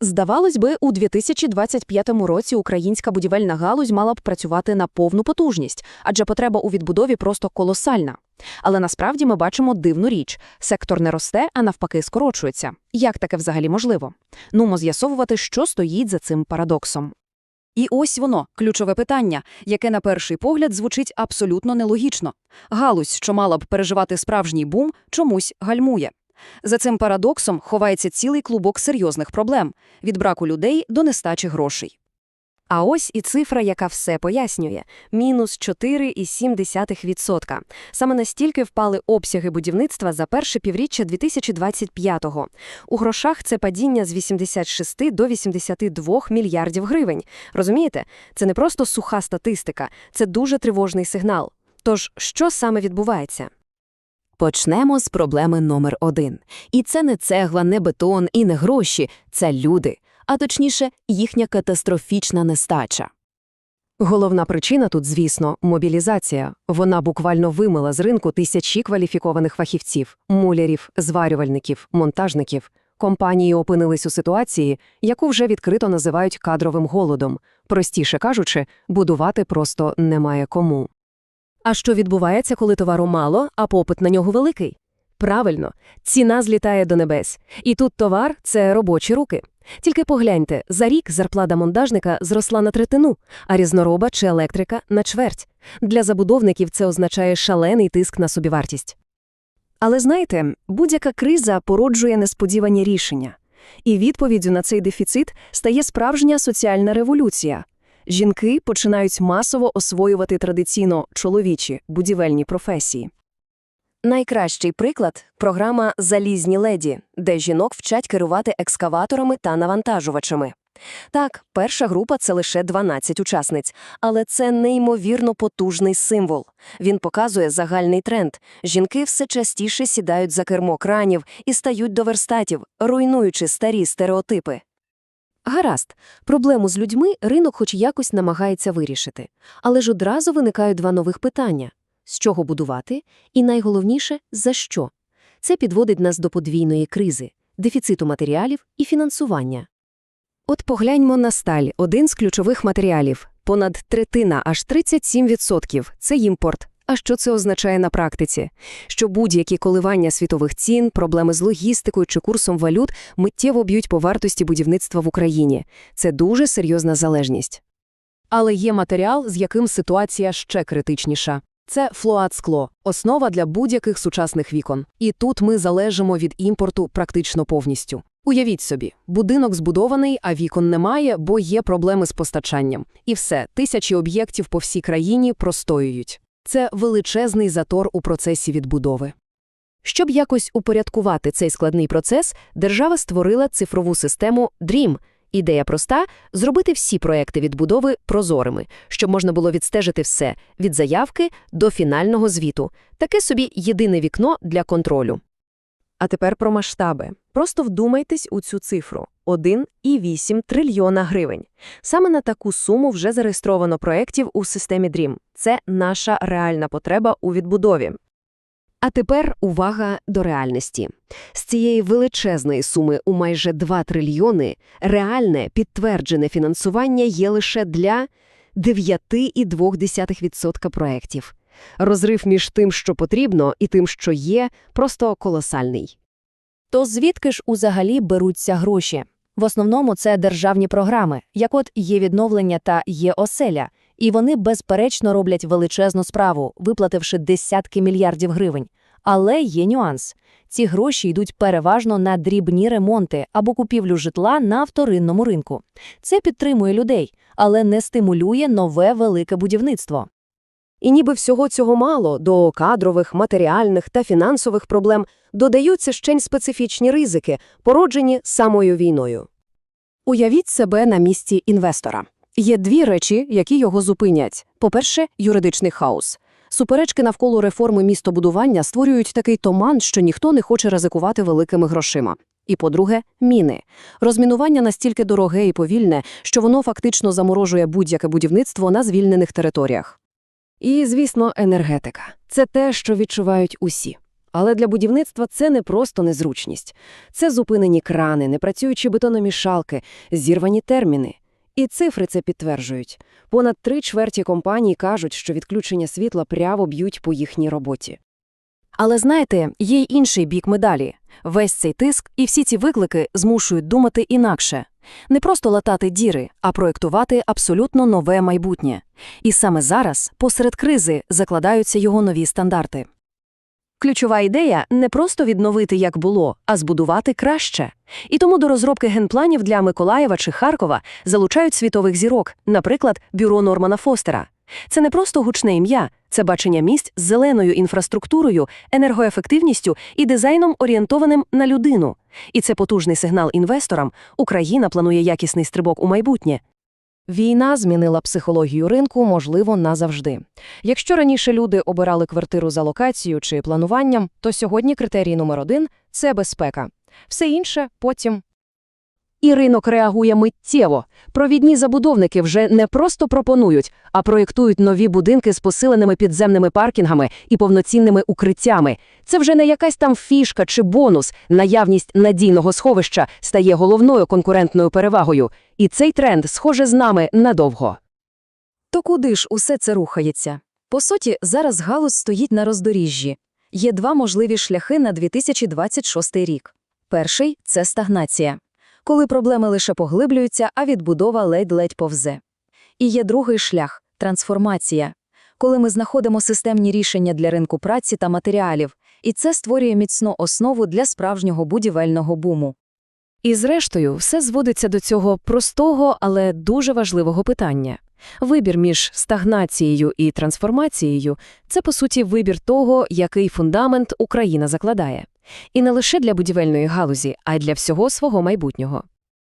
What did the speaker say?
Здавалось би, у 2025 році українська будівельна галузь мала б працювати на повну потужність, адже потреба у відбудові просто колосальна. Але насправді ми бачимо дивну річ – сектор не росте, а навпаки скорочується. Як таке взагалі можливо? Нумо з'ясовувати, що стоїть за цим парадоксом. І ось воно, ключове питання, яке на перший погляд звучить абсолютно нелогічно. Галузь, що мала б переживати справжній бум, чомусь гальмує. За цим парадоксом ховається цілий клубок серйозних проблем – від браку людей до нестачі грошей. А ось і цифра, яка все пояснює – мінус 4,7%. Саме настільки впали обсяги будівництва за перше півріччя 2025-го. У грошах це падіння з 86 до 82 мільярдів гривень. Розумієте? Це не просто суха статистика, це дуже тривожний сигнал. Тож, що саме відбувається? Почнемо з проблеми номер один. І це не цегла, не бетон і не гроші, це люди, а точніше, їхня катастрофічна нестача. Головна причина тут, звісно, мобілізація. Вона буквально вимила з ринку тисячі кваліфікованих фахівців, мулярів, зварювальників, монтажників. Компанії опинились у ситуації, яку вже відкрито називають кадровим голодом. Простіше кажучи, будувати просто немає кому. А що відбувається, коли товару мало, а попит на нього великий? Правильно, ціна злітає до небес. І тут товар – це робочі руки. Тільки погляньте, за рік зарплата монтажника зросла на третину, а різнороба чи електрика – на чверть. Для забудовників це означає шалений тиск на собівартість. Але знаєте, будь-яка криза породжує несподівані рішення. І відповіддю на цей дефіцит стає справжня соціальна революція. Жінки починають масово освоювати традиційно чоловічі будівельні професії. Найкращий приклад – програма «Залізні леді», де жінок вчать керувати екскаваторами та навантажувачами. Так, перша група – це лише 12 учасниць, але це неймовірно потужний символ. Він показує загальний тренд. Жінки все частіше сідають за кермо кранів і стають до верстатів, руйнуючи старі стереотипи. Гаразд, проблему з людьми ринок хоч якось намагається вирішити. Але ж одразу виникають два нових питання – з чого будувати і, найголовніше, за що. Це підводить нас до подвійної кризи – дефіциту матеріалів і фінансування. От погляньмо на сталь – один з ключових матеріалів. Понад третина, аж 37% – це імпорт. А що це означає на практиці? Що будь-які коливання світових цін, проблеми з логістикою чи курсом валют миттєво б'ють по вартості будівництва в Україні. Це дуже серйозна залежність. Але є матеріал, з яким ситуація ще критичніша. Це флоат-скло – основа для будь-яких сучасних вікон. І тут ми залежимо від імпорту практично повністю. Уявіть собі, будинок збудований, а вікон немає, бо є проблеми з постачанням. І все, тисячі об'єктів по всій країні простоюють. Це величезний затор у процесі відбудови. Щоб якось упорядкувати цей складний процес, держава створила цифрову систему DREAM. Ідея проста – зробити всі проекти відбудови прозорими, щоб можна було відстежити все – від заявки до фінального звіту. Таке собі єдине вікно для контролю. А тепер про масштаби. Просто вдумайтесь у цю цифру – 1,8 трильйона гривень. Саме на таку суму вже зареєстровано проєктів у системі DREAM. Це наша реальна потреба у відбудові. А тепер увага до реальності. З цієї величезної суми у майже 2 трильйони реальне підтверджене фінансування є лише для 9,2% проєктів. Розрив між тим, що потрібно, і тим, що є, просто колосальний. То звідки ж узагалі беруться гроші? В основному це державні програми, як от є відновлення та є оселя, і вони безперечно роблять величезну справу, виплативши десятки мільярдів гривень. Але є нюанс. Ці гроші йдуть переважно на дрібні ремонти або купівлю житла на вторинному ринку. Це підтримує людей, але не стимулює нове велике будівництво. І ніби всього цього мало, до кадрових, матеріальних та фінансових проблем додаються ще й специфічні ризики, породжені самою війною. Уявіть себе на місці інвестора. Є дві речі, які його зупинять. По-перше, юридичний хаос. Суперечки навколо реформи містобудування створюють такий туман, що ніхто не хоче ризикувати великими грошима. І, по-друге, міни. Розмінування настільки дороге і повільне, що воно фактично заморожує будь-яке будівництво на звільнених територіях. І, звісно, енергетика. Це те, що відчувають усі. Але для будівництва це не просто незручність. Це зупинені крани, непрацюючі бетономішалки, зірвані терміни. І цифри це підтверджують. Понад три чверті компаній кажуть, що відключення світла прямо б'ють по їхній роботі. Але знаєте, є й інший бік медалі. Весь цей тиск і всі ці виклики змушують думати інакше. Не просто латати діри, а проєктувати абсолютно нове майбутнє. І саме зараз, посеред кризи, закладаються його нові стандарти. Ключова ідея – не просто відновити, як було, а збудувати краще. І тому до розробки генпланів для Миколаєва чи Харкова залучають світових зірок, наприклад, бюро Нормана Фостера. Це не просто гучне ім'я, це бачення місць з зеленою інфраструктурою, енергоефективністю і дизайном, орієнтованим на людину. І це потужний сигнал інвесторам. Україна планує якісний стрибок у майбутнє. Війна змінила психологію ринку, можливо, назавжди. Якщо раніше люди обирали квартиру за локацією чи плануванням, то сьогодні критерій номер один – це безпека. Все інше потім. І ринок реагує миттєво. Провідні забудовники вже не просто пропонують, а проєктують нові будинки з посиленими підземними паркінгами і повноцінними укриттями. Це вже не якась там фішка чи бонус. Наявність надійного сховища стає головною конкурентною перевагою. І цей тренд, схоже, з нами надовго. То куди ж усе це рухається? По суті, зараз галузь стоїть на роздоріжжі. Є два можливі шляхи на 2026 рік. Перший – це стагнація. Коли проблеми лише поглиблюються, а відбудова ледь-ледь повзе. І є другий шлях – трансформація. Коли ми знаходимо системні рішення для ринку праці та матеріалів, і це створює міцну основу для справжнього будівельного буму. І зрештою, все зводиться до цього простого, але дуже важливого питання. Вибір між стагнацією і трансформацією – це, по суті, вибір того, який фундамент Україна закладає. І не лише для будівельної галузі, а й для всього свого майбутнього.